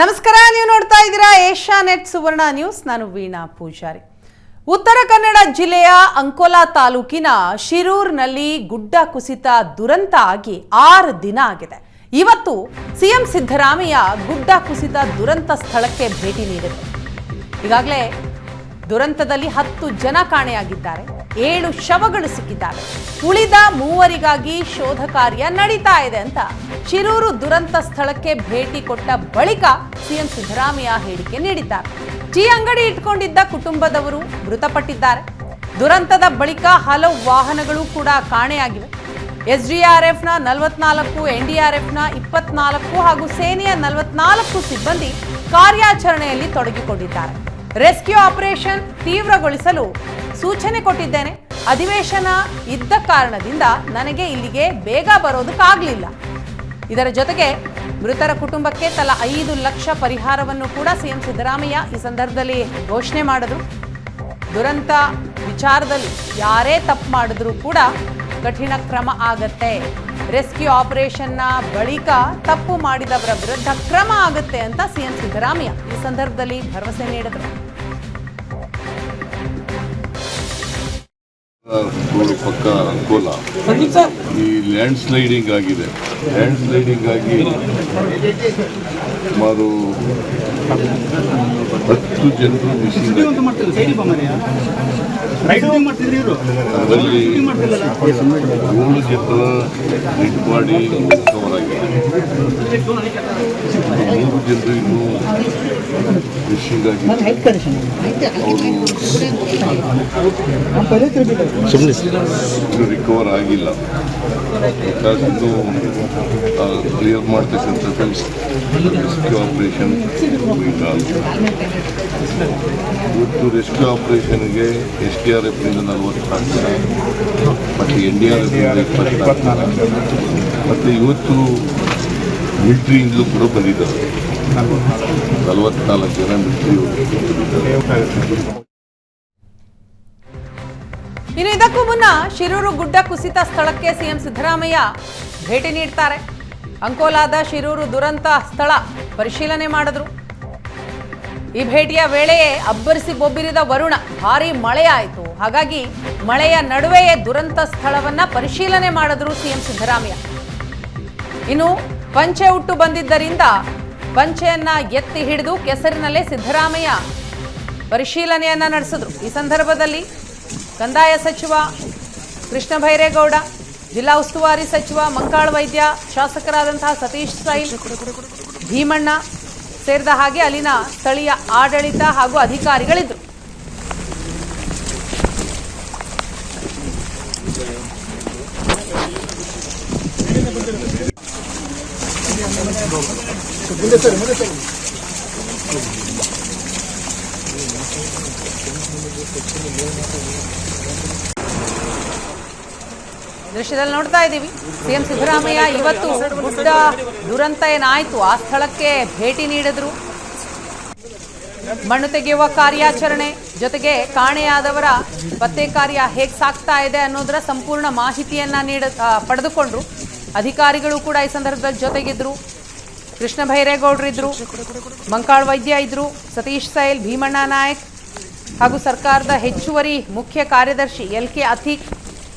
ನಮಸ್ಕಾರ, ನೀವು ನೋಡ್ತಾ ಇದ್ದೀರಾ ಏಷ್ಯಾ ನೆಟ್ ಸುವರ್ಣ ನ್ಯೂಸ್. ನಾನು ವೀಣಾ ಪೂಜಾರಿ. ಉತ್ತರ ಕನ್ನಡ ಜಿಲ್ಲೆಯ ಅಂಕೋಲಾ ತಾಲೂಕಿನ ಶಿರೂರ್ನಲ್ಲಿ ಗುಡ್ಡ ಕುಸಿತ ದುರಂತ ಆಗಿ ಆರು ದಿನ ಆಗಿದೆ. ಇವತ್ತು ಸಿಎಂ ಸಿದ್ದರಾಮಯ್ಯ ಗುಡ್ಡ ಕುಸಿತ ದುರಂತ ಸ್ಥಳಕ್ಕೆ ಭೇಟಿ ನೀಡಿದರು. ಈಗಾಗಲೇ ದುರಂತದಲ್ಲಿ ಹತ್ತು ಜನ ಕಾಣೆಯಾಗಿದ್ದಾರೆ. ಏಳು ಶವಗಳು ಸಿಕ್ಕಿದ್ದಾರೆ ಉಳಿದ ಮೂವರಿಗಾಗಿ ಶೋಧ ಕಾರ್ಯ ನಡೀತಾ ಇದೆ ಅಂತ ಶಿರೂರು ದುರಂತ ಸ್ಥಳಕ್ಕೆ ಭೇಟಿ ಕೊಟ್ಟ ಬಳಿಕ ಸಿಎಂ ಸಿದ್ದರಾಮಯ್ಯ ಹೇಳಿಕೆ ನೀಡಿದ್ದಾರೆ. ಟೀ ಅಂಗಡಿ ಇಟ್ಕೊಂಡಿದ್ದ ಕುಟುಂಬದವರು ಮೃತಪಟ್ಟಿದ್ದಾರೆ. ದುರಂತದ ಬಳಿಕ ಹಲವು ವಾಹನಗಳು ಕೂಡ ಕಾಣೆಯಾಗಿವೆ. ಎಸ್ಡಿಆರ್ಎಫ್ನ ನಲವತ್ನಾಲ್ಕು ಎನ್ಡಿಆರ್ಎಫ್ನ ಇಪ್ಪತ್ನಾಲ್ಕು ಹಾಗೂ ಸೇನೆಯ ನಲವತ್ನಾಲ್ಕು ಸಿಬ್ಬಂದಿ ಕಾರ್ಯಾಚರಣೆಯಲ್ಲಿ ತೊಡಗಿಕೊಂಡಿದ್ದಾರೆ. ರೆಸ್ಕ್ಯೂ ಆಪರೇಷನ್ ತೀವ್ರಗೊಳಿಸಲು ಸೂಚನೆ ಕೊಟ್ಟಿದ್ದೇನೆ. ಅಧಿವೇಶನ ಇದ್ದ ಕಾರಣದಿಂದ ನನಗೆ ಇಲ್ಲಿಗೆ ಬೇಗ ಬರೋದಕ್ಕಾಗಲಿಲ್ಲ. ಇದರ ಜೊತೆಗೆ ಮೃತರ ಕುಟುಂಬಕ್ಕೆ ತಲಾ ಐದು ಲಕ್ಷ ಪರಿಹಾರವನ್ನು ಕೂಡ ಸಿಎಂ ಸಿದ್ದರಾಮಯ್ಯ ಈ ಸಂದರ್ಭದಲ್ಲಿ ಘೋಷಣೆ ಮಾಡಿದ್ರು. ದುರಂತ ವಿಚಾರದಲ್ಲಿ ಯಾರೇ ತಪ್ಪು ಮಾಡಿದ್ರೂ ಕೂಡ ಕಠಿಣ ಕ್ರಮ ಆಗತ್ತೆ. ರೆಸ್ಕ್ಯೂ ಆಪರೇಷನ್ನ ಬಳಿಕ ತಪ್ಪು ಮಾಡಿದವರ ವಿರುದ್ಧ ಕ್ರಮ ಆಗುತ್ತೆ ಅಂತ ಸಿಎಂ ಸಿದ್ದರಾಮಯ್ಯ ಈ ಸಂದರ್ಭದಲ್ಲಿ ಭರವಸೆ ನೀಡಿದರು. ಪಕ್ಕ ಅನುಕೂಲ ಈ ಲ್ಯಾಂಡ್ ಸ್ಲೈಡಿಂಗ್ ಆಗಿದೆ. ಲ್ಯಾಂಡ್ ಸ್ಲೈಡಿಂಗ್ ಆಗಿ ಸುಮಾರು ಹತ್ತು ಜನರು ಮಿಸ್ಸಿಂಗ್ ಅದರಲ್ಲಿ ಏಳು ಜನರ ಡೆಡ್ ಬಾಡಿ ಕವರ್ ಆಗಿದೆ. ಮೂರು ಜನರು ಇನ್ನೂ ಇನ್ನು ರಿಕವರ್ ಆಗಿಲ್ಲ. ಇನ್ನು ಕ್ಲಿಯರ್ ಮಾಡ್ತಕ್ಕಂಥ ರೆಸ್ಕ್ಯೂ ಆಪರೇಷನ್ ಇವತ್ತು ರೆಸ್ಕ್ಯೂ ಆಪರೇಷನ್ಗೆ ಎಸ್ ಡಿ ಆರ್ ಎಫ್ನಿಂದ ನಲವತ್ನಾಲ್ಕು ಸಾವಿರ ಮತ್ತು ಎನ್ ಡಿ ಆರ್ ಎಫ್ನಿಂದ ಇಪ್ಪತ್ನಾಲ್ಕು. ಮತ್ತು ಇವತ್ತು ಮಿಲ್ಟ್ರಿಯಿಂದಲೂ ಕೂಡ ಬಂದಿದ್ದಾರೆ. ನಲವತ್ನಾಲ್ಕು ಜನ ಮೃತ್ಯು ಇನ್ನು ಇದಕ್ಕೂ ಮುನ್ನ ಶಿರೂರು ಗುಡ್ಡ ಕುಸಿತ ಸ್ಥಳಕ್ಕೆ ಸಿಎಂ ಸಿದ್ದರಾಮಯ್ಯ ಭೇಟಿ ನೀಡ್ತಾರೆ. ಅಂಕೋಲಾದ ಶಿರೂರು ದುರಂತ ಸ್ಥಳ ಪರಿಶೀಲನೆ ಮಾಡಿದ್ರು. ಈ ಭೇಟಿಯ ವೇಳೆಯೇ ಅಬ್ಬರಿಸಿ ಬೊಬ್ಬಿರಿದ ವರುಣ, ಭಾರಿ ಮಳೆಯಾಯಿತು. ಹಾಗಾಗಿ ಮಳೆಯ ನಡುವೆಯೇ ದುರಂತ ಸ್ಥಳವನ್ನ ಪರಿಶೀಲನೆ ಮಾಡಿದ್ರು ಸಿಎಂ ಸಿದ್ದರಾಮಯ್ಯ. ಇನ್ನು ಪಂಚೆ ಉಟ್ಟು ಬಂದಿದ್ದರಿಂದ ಪಂಚೆಯನ್ನ ಎತ್ತಿ ಹಿಡಿದು ಕೆಸರಿನಲ್ಲೇ ಸಿದ್ದರಾಮಯ್ಯ ಪರಿಶೀಲನೆಯನ್ನ ನಡೆಸಿದ್ರು. ಈ ಸಂದರ್ಭದಲ್ಲಿ ಕಂದಾಯ ಸಚಿವ ಕೃಷ್ಣ ಭೈರೇಗೌಡ, ಜಿಲ್ಲಾ ಉಸ್ತುವಾರಿ ಸಚಿವ ಮಂಕಾಳ ವೈದ್ಯ, ಶಾಸಕರಾದಂತಹ ಸತೀಶ್ ಸೈಲ್ ಭೀಮಣ್ಣ ಸೇರಿದ ಹಾಗೆ ಅಲ್ಲಿನ ಸ್ಥಳೀಯ ಆಡಳಿತ ಹಾಗೂ ಅಧಿಕಾರಿಗಳಿದ್ರು. ದೃಶ್ಯದಲ್ಲಿ ನೋಡ್ತಾ ಇದ್ದೀವಿ. ಸಿಎಂ ಸಿದ್ದರಾಮಯ್ಯ ಇವತ್ತು ಗುಡ್ಡ ದುರಂತ ಏನಾಯ್ತು ಆ ಸ್ಥಳಕ್ಕೆ ಭೇಟಿ ನೀಡಿದ್ರು. ಮಣ್ಣು ತೆಗೆಯುವ ಕಾರ್ಯಾಚರಣೆ ಜೊತೆಗೆ ಕಾಣೆಯಾದವರ ಪತ್ತೆ ಕಾರ್ಯ ಹೇಗೆ ಸಾಕ್ತಾ ಇದೆ ಅನ್ನೋದರ ಸಂಪೂರ್ಣ ಮಾಹಿತಿಯನ್ನ ನೀಡ ಪಡೆದುಕೊಂಡ್ರು. ಅಧಿಕಾರಿಗಳು ಕೂಡ ಈ ಸಂದರ್ಭದಲ್ಲಿ ಜೊತೆಗಿದ್ರು. ಕೃಷ್ಣ ಭೈರೇಗೌಡ್ರು ಇದ್ರು, ಮಂಕಾಳ್ ವೈದ್ಯ ಇದ್ರು, ಸತೀಶ್ ಸೈಲ್, ಭೀಮಣ್ಣ ನಾಯಕ್ ಹಾಗೂ ಸರ್ಕಾರದ ಹೆಚ್ಚುವರಿ ಮುಖ್ಯ ಕಾರ್ಯದರ್ಶಿ ಎಲ್ ಕೆ ಅತೀಕ್,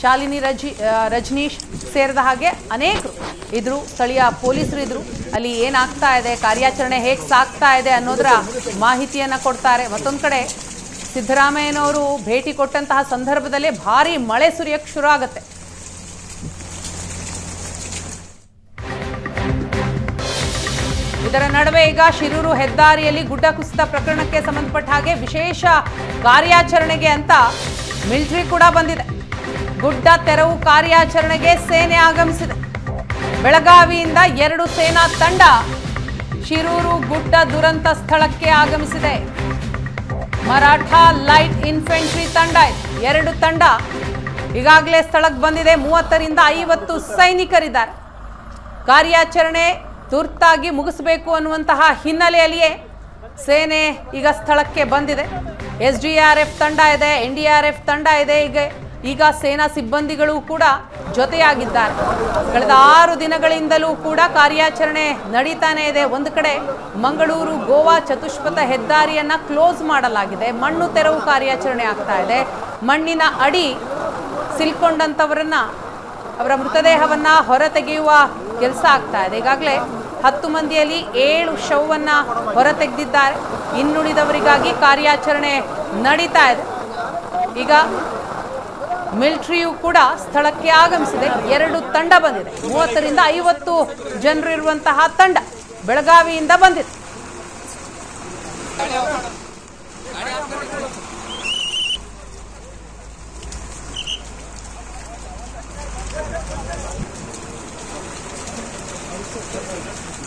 ಶಾಲಿನಿ ರಜಿ ರಜನೀಶ್ ಸೇರಿದ ಹಾಗೆ ಅನೇಕರು ಇದ್ರು, ಸ್ಥಳೀಯ ಪೊಲೀಸರು ಇದ್ದರು ಅಲ್ಲಿ ಏನಾಗ್ತಾ ಇದೆ, ಕಾರ್ಯಾಚರಣೆ ಹೇಗೆ ಸಾಗ್ತಾ ಇದೆ ಅನ್ನೋದರ ಮಾಹಿತಿಯನ್ನು ಕೊಡ್ತಾರೆ. ಮತ್ತೊಂದು ಕಡೆ ಸಿದ್ದರಾಮಯ್ಯನವರು ಭೇಟಿ ಕೊಟ್ಟಂತಹ ಸಂದರ್ಭದಲ್ಲೇ ಭಾರಿ ಮಳೆ ಸುರಿಯಕ್ಕೆ ಶುರು ಆಗುತ್ತೆ. ಇದರ ನಡುವೆ ಈಗ ಶಿರೂರು ಹೆದ್ದಾರಿಯಲ್ಲಿ ಗುಡ್ಡ ಕುಸಿತ ಪ್ರಕರಣಕ್ಕೆ ಸಂಬಂಧಪಟ್ಟ ಹಾಗೆ ವಿಶೇಷ ಕಾರ್ಯಾಚರಣೆಗೆ ಅಂತ ಮಿಲಿಟರಿ ಕೂಡ ಬಂದಿದೆ. ಗುಡ್ಡ ತೆರವು ಕಾರ್ಯಾಚರಣೆಗೆ ಸೇನೆ ಆಗಮಿಸಿದೆ. ಬೆಳಗಾವಿಯಿಂದ ಎರಡು ಸೇನಾ ತಂಡ ಶಿರೂರು ಗುಡ್ಡ ದುರಂತ ಸ್ಥಳಕ್ಕೆ ಆಗಮಿಸಿದೆ. ಮರಾಠ ಲೈಟ್ ಇನ್ಫೆಂಟ್ರಿ ತಂಡ ಎರಡು ತಂಡ ಈಗಾಗಲೇ ಸ್ಥಳಕ್ಕೆ ಬಂದಿದೆ. ಮೂವತ್ತರಿಂದ ಐವತ್ತು ಸೈನಿಕರಿದ್ದಾರೆ. ಕಾರ್ಯಾಚರಣೆ ತುರ್ತಾಗಿ ಮುಗಿಸಬೇಕು ಅನ್ನುವಂತಹ ಹಿನ್ನೆಲೆಯಲ್ಲಿಯೇ ಸೇನೆ ಈಗ ಸ್ಥಳಕ್ಕೆ ಬಂದಿದೆ. ಎಸ್ ಡಿ ಆರ್ ಎಫ್ ತಂಡ ಇದೆ, ಎನ್ ಡಿ ಆರ್ ಎಫ್ ತಂಡ ಇದೆ. ಈಗ ಈಗ ಸೇನಾ ಸಿಬ್ಬಂದಿಗಳು ಕೂಡ ಜೊತೆಯಾಗಿದ್ದಾರೆ. ಕಳೆದ ಆರು ದಿನಗಳಿಂದಲೂ ಕೂಡ ಕಾರ್ಯಾಚರಣೆ ನಡೀತಾನೆ ಇದೆ. ಒಂದು ಕಡೆ ಮಂಗಳೂರು, ಗೋವಾ ಚತುಷ್ಪಥ ಹೆದ್ದಾರಿಯನ್ನು ಕ್ಲೋಸ್ ಮಾಡಲಾಗಿದೆ. ಮಣ್ಣು ತೆರವು ಕಾರ್ಯಾಚರಣೆ ಆಗ್ತಾ ಇದೆ. ಮಣ್ಣಿನ ಅಡಿ ಸಿಲ್ಕೊಂಡಂಥವರನ್ನು, ಅವರ ಮೃತದೇಹವನ್ನು ಹೊರತೆಗೆಯುವ ಕೆಲಸ ಆಗ್ತಾ ಇದೆ. ಈಗಾಗಲೇ ಹತ್ತು ಮಂದಿಯಲ್ಲಿ ಏಳು ಶವವನ್ನು ಹೊರತೆಗೆದಿದ್ದಾರೆ. ಇನ್ನುಳಿದವರಿಗಾಗಿ ಕಾರ್ಯಾಚರಣೆ ನಡೀತಾ ಇದೆ. ಈಗ ಮಿಲ್ಟ್ರಿಯು ಕೂಡ ಸ್ಥಳಕ್ಕೆ ಆಗಮಿಸಿದೆ. ಎರಡು ತಂಡ ಬಂದಿದೆ. ಮೂವತ್ತರಿಂದ ಐವತ್ತು ಜನರು ಇರುವಂತಹ ತಂಡ ಬೆಳಗಾವಿಯಿಂದ ಬಂದಿದೆ.